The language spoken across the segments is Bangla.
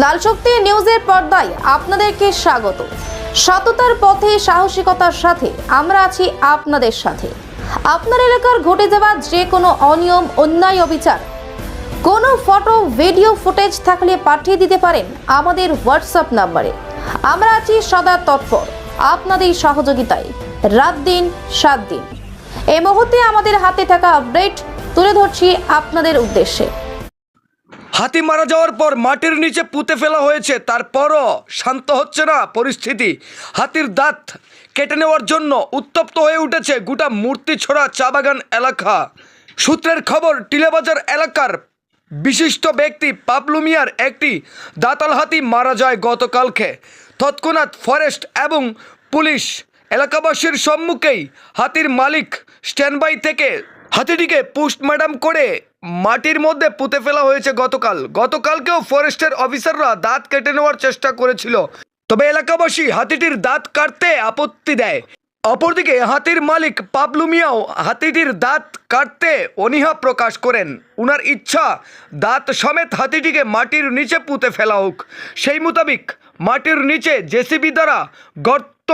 লাল শক্তি নিউজের পর্দায় আপনাদেরকে স্বাগত। সততার পথে সাহসিকতার সাথে আমরা আছি আপনাদের সাথে। আপনার এলাকার ঘটে যাওয়া যে কোনো অনিয়ম, অন্যায়, অবিচার, কোনো ফটো, ভিডিও, ফুটেজ থাকলে পাঠিয়ে দিতে পারেন আমাদের হোয়াটসঅ্যাপ নাম্বারে। আমরা আছি সদা তৎপর, আপনাদের সহযোগিতায়, রাত দিন, সাত দিন। এই মুহূর্তে আমাদের হাতে থাকা আপডেট তুলে ধরছি আপনাদের উদ্দেশ্যে। হাতি মারা যাওয়ার পর মাটির নিচে পুঁতে ফেলা হয়েছে, তারপরও শান্ত হচ্ছে না পরিস্থিতি। হাতির দাঁত কেটে নেওয়ার জন্য উত্তপ্ত হয়ে উঠেছে গোটা মূর্তি ছড়া চা বাগান এলাকা। সূত্রের খবর, টিলেবাজার এলাকার বিশিষ্ট ব্যক্তি পাবলু মিয়ার একটি দাতাল হাতি মারা যায় গতকালকে। তৎক্ষণাৎ ফরেস্ট এবং পুলিশ এলাকাবাসীর সম্মুখেই হাতির মালিক স্ট্যান্ডবাই থেকে হাতিটিকে পোস্টমর্টম করে মাটির মধ্যে পুঁতে ফেলা হয়েছে গতকাল। গতকালকেও ফরেস্টের অফিসাররা দাঁত কেটে নেওয়ার চেষ্টা করেছিল। তবে এলাকাবাসী হাতিটির দাঁত কাটতে আপত্তি দেয়। অপরদিকে হাতির মালিক পাবলু মিয়াও হাতিটির দাঁত কাটতে অনীহা প্রকাশ করেন। উনার ইচ্ছা, দাঁত সমেত হাতিটিকে মাটির নিচে পুঁতে ফেলা হোক। সেই মোতাবিক মাটির নিচে জেসিবি দ্বারা গর্ত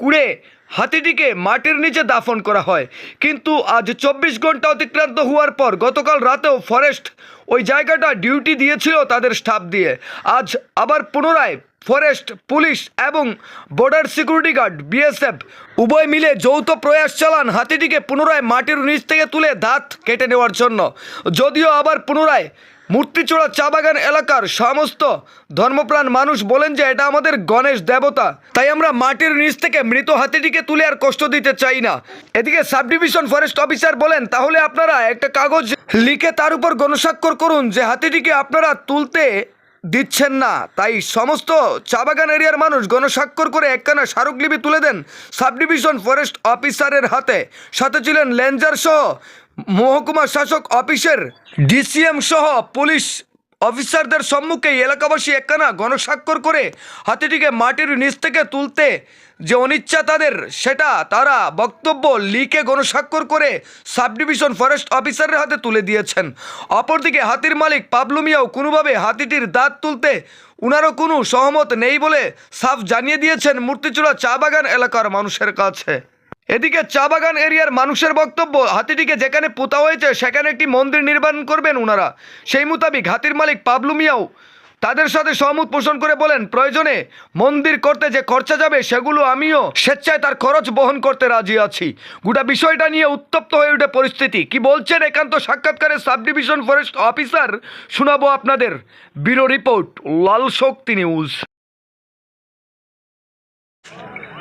কুড়ে হাতিটিকে মাটির নিচে দাফন করা হয়। কিন্তু আজ চব্বিশ ঘণ্টা অতিক্রান্ত হওয়ার পর গতকাল রাতেও ফরেস্ট ওই জায়গাটা ডিউটি দিয়েছিল তাদের স্টাফ দিয়ে। আজ আবার পুনরায় ফরেস্ট, পুলিশ এবং বর্ডার সিকিউরিটি গার্ড, বিএসএফ উভয় মিলে যৌথ প্রয়াস চালান হাতিটিকে পুনরায় মাটির নিচ থেকে তুলে দাঁত কেটে নেওয়ার জন্য। যদিও আবার পুনরায় মূর্তিচূড়া চা বাগান এলাকার সমস্ত ধর্মপ্রাণ মানুষ বলেন যে এটা আমাদের গণেশ দেবতা। তাই আমরা মাটির নিচ থেকে মৃত হাতিটিকে তুলে আর কষ্ট দিতে চাই না। এদিকে সাব ডিভিশন ফরেস্ট অফিসার বলেন, তাহলে আপনারা একটা কাগজ লিখে তার উপর গণস্বাক্ষর করুন যে হাতিটিকে আপনারা তুলতে দিচ্ছেন না। তাই সমস্ত চা বাগান এরিয়ার মানুষ গণস্বাক্ষর করে একখানা স্মারকলিপি তুলে দেন সাব ডিভিশন ফরেস্ট অফিসারের হাতে। সাথে ছিলেন লেঞ্জার সহ মহকুমা শাসক অফিসের ডিসিএম সহ পুলিশ অফিসারদের সম্মুখে এলাকাবাসী একখানা গণস্বাক্ষর করে হাতিটিকে মাটির নিচ থেকে তুলতে যে অনিচ্ছা তাদের, সেটা তারা বক্তব্য লিখে গণস্বাক্ষর করে সাব ডিভিশন ফরেস্ট অফিসারের হাতে তুলে দিয়েছেন। অপরদিকে হাতির মালিক পাবলু মিয়াও কোনোভাবে হাতিটির দাঁত তুলতে উনারও কোনো সহমত নেই বলে সাফ জানিয়ে দিয়েছেন মূর্তিচূড়া চা বাগান এলাকার মানুষের কাছে। এদিকে চা বাগান এরিয়ার মানুষের বক্তব্য, হাতিটিকে যেখানে পোতা হয়েছে, সেখানে একটি মন্দির নির্মাণ করবেন ওনারা সেই মোতাবিক হাতির মালিক পাবলু মিয়াও। তাদের সাথে সহমত পোষণ করে বলেন, প্রয়োজনে মন্দির করতে যে খরচা যাবে, সেগুলো আমিও স্বেচ্ছায় তার খরচ বহন করতে রাজি আছি। গোটা বিষয়টা নিয়ে উত্তপ্ত হয়ে উঠে পরিস্থিতি। কি বলছেন একান্ত সাক্ষাৎকারে সাব ডিভিশন ফরেস্ট অফিসার? শোনাবো আপনাদের। Bureau report, Lal Shakti news.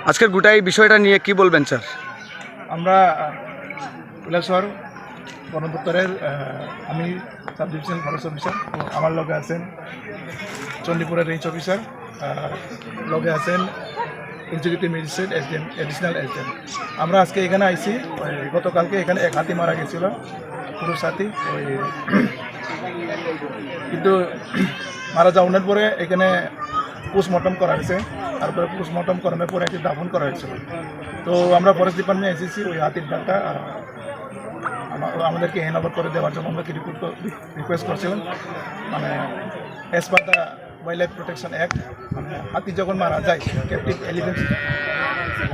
আজকের গোটাই বিষয়টা নিয়ে কি বলবেন স্যার? আমরা কৈলাসর বন দপ্তরের আহ, আমি সাব ডিভিশন ফরেস্ট অফিসার আমার লগে আছেন চণ্ডীপুরের রেঞ্জ অফিসার লগে আছেন executive magistrate SDM additional SDM আমরা আজকে এখানে আইছি গতকালকে এখানে এক হাতি মারা গেছিল পুরুষ হাতি ওই কিন্তু মারা যাওয়ার পরে এখানে পোস্টমর্টম করা হয়েছে। তারপরে পোস্টমর্টম করানোর পরে একটি দাফন করা হয়েছিল। তো আমরা ফরেস্ট ডিপার্টমেন্ট এসেছি ওই হাতির ডাকটা আমাদেরকে হ্যান্ড ওভার করে দেওয়ার জন্য আমরা রিকোয়েস্ট করছিলাম। মানে as per the wildlife protection act মানে হাতি যখন মারা যায় ক্যাপটিভ এলিফেন্ট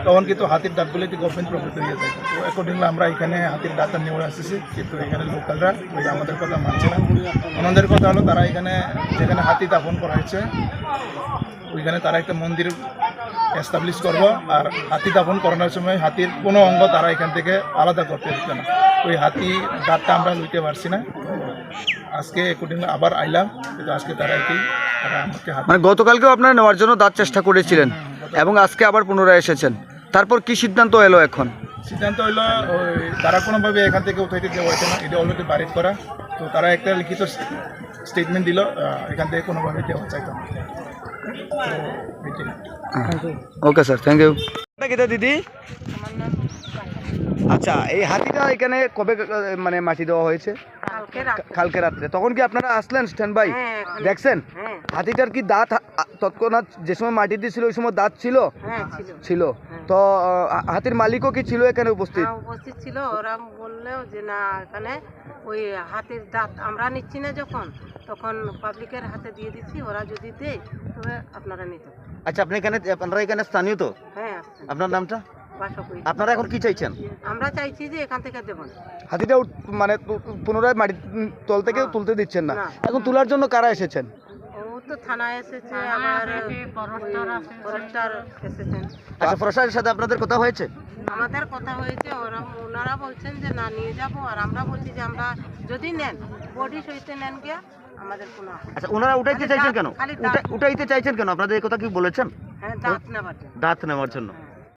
তখন কিন্তু হাতির ডাকগুলো একটি গভর্নমেন্ট প্রফিট হয়ে যায়। তো অ্যাকর্ডিংলি আমরা এখানে হাতির ডাক্তার নিয়ে আসতেছি। কিন্তু এখানে লোকালরা, ওই আমাদের কথা মানছে না। ওনাদের কথা হলো, তারা এখানে, যেখানে হাতি দাফন করা হয়েছে ওইখানে তারা একটা মন্দির এস্টাবলিশ করব আর হাতি দাফন করানোর সময় হাতির কোনো অঙ্গ তারা এখান থেকে আলাদা করতে দিচ্ছে না। ওই হাতি দাঁতটা আমরা লইতে পারছি না। আজকে অ্যাকর্ডিংলি আবার আইলাম কিন্তু আজকে তারা আমাকে মানে গতকালকেও আপনারা নেওয়ার জন্য দাঁত চেষ্টা করেছিলেন এবং আজকে আবার পুনরায় এসেছেন। তারপর কি সিদ্ধান্ত এলো এখন? সিদ্ধান্ত হইল ওই তারা কোনোভাবে এখান থেকে উঠাইতে দেওয়া হয়েছে না এটা অলরেডি বাড়ির করা। তো তারা একটা লিখিত স্টেটমেন্ট দিল এখান থেকে কোনোভাবে দেওয়া চাইতো না। ওকে স্যার থ্যাংক ইউ দিদি? আচ্ছা এই হাতিটা এখানে কবে মানে মাটি দেওয়া হয়েছে? কালকে রাত্রে। তখন কি আপনারা আসলেন স্ট্যান্ড বাই দেখছেন? হ্যাঁ। হাতিটার কি দাঁত তৎক্ষণাৎ যে সময় মাটি দিয়েছিল ওই সময় দাঁত ছিল? হ্যাঁ ছিল। ছিল। তো হাতির মালিকও কি ছিল এখানে উপস্থিত? হ্যাঁ উপস্থিত ছিল। ওরা বললেও যে না এখানে ওই হাতির দাঁত আমরা নিচ্ছি না যখন তখন পাবলিকের হাতে দিয়ে দিচ্ছি ওরা যদি দেয় তবে আপনারা নিতে আচ্ছা আপনি এখানে আপনারা এখানে স্থানীয় তো? হ্যাঁ আপনার নামটা? আপনারা এখন কি চাইছেন? আমরা চাইছি যে এখান থেকে দেবেন হাতিটা মানে পুনরায় মাটির তল থেকে তুলতে দিচ্ছেন না। এখন তোলার জন্য কারা এসেছেন? থানায় এসেছে আবার ফরেস্টার এসেছেন। আচ্ছা সাথে আপনাদের কথা হয়েছে? আমাদের কথা হয়েছে ওরা ওনারা বলছেন যে না নিয়ে যাব। আর আমরা বলছি যে আমরা যদি নেন বডি সইতে নেন গিয়া আমাদের কোনো আচ্ছা ওনারা উঠাইতে চাইছেন দাঁত- কেন? উঠাইতে চাইছেন কেন? আপনাদের কথা কি বলেছেন? হ্যাঁ দাঁত দাঁত নেওয়ার জন্য। হ্যাঁ।